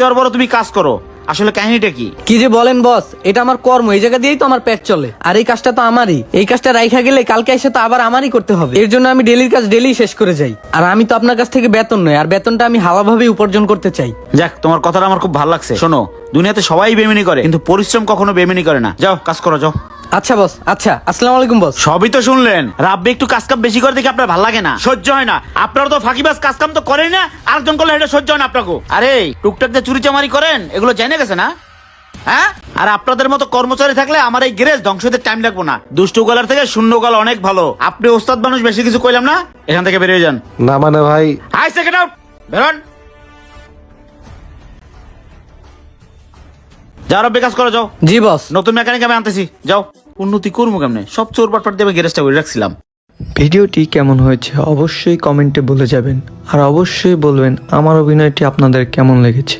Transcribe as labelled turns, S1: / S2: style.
S1: দেওয়ার পরও তুমি কাজ করো। আসলে কাহিনীটা কি?
S2: কি যে বলেন বস এটা আমার কর্ম। এই জায়গা দিয়েই তো আমার পেট চলে। আর এই কাজটা তো আমারই। এই কাজটা রাইখা গেলে কালকে এসে তো আবার আমারই করতে হবে। এর জন্য আমি ডেলির কাজ ডেলি শেষ করে যাই। আর আমি তো আপনার কাছ থেকে বেতন নই আর বেতনটা আমি হালাভাবে উপার্জন করতে চাই।
S1: যাক তোমার কথাটা আমার খুব ভালো লাগছে। শোনো দুনিয়াতে সবাই বেমিনি করে কিন্তু পরিশ্রম কখনো বেমিনি করে না। যাও কাজ করো যাও।
S2: আচ্ছা বস আচ্ছা আসসালামু আলাইকুম বস
S1: সবই তো শুনলেন। রাব্বি একটু কাজ কাম বেশি করে দেখে আপনার ভালো লাগে না। সহ্য হয় না। আপনারা তো ফাঁকিবাজ কাজ কাম তো করেন না আরেকজন করলে এটা সহ্য হয় না আপনাকে। আরে টুকটাক যে চুরি চামারি করেন এগুলো জেনে গেছে না? হ্যাঁ? আর আপনাদের মতো কর্মচারী থাকলে আমার এই গ্যারেজ ধ্বংস হতে টাইম লাগবো না। দুষ্টু গলার থেকে শূন্য গলা অনেক ভালো। আপনি ওস্তাদ মানুষ বেশি কিছু কইলাম না? এখান থেকে বেরিয়ে যান।
S3: না মানে ভাই।
S1: হাই সেকেন্ড আউট বেরোন! যাও রব্বি কাজ করো যাও।
S2: জি বস।
S1: নতুন মেকানিক আমি আনতেছি যাও। উন্নতি করব কেমনে? সব চোর বাটপাট দিয়ে আমি গ্যারেজটা করে রাখছিলাম।
S4: ভিডিওটি কেমন হয়েছে অবশ্যই কমেন্টে বলে যাবেন। আর অবশ্যই বলবেন আমার অভিনয়টি আপনাদের কেমন লেগেছে?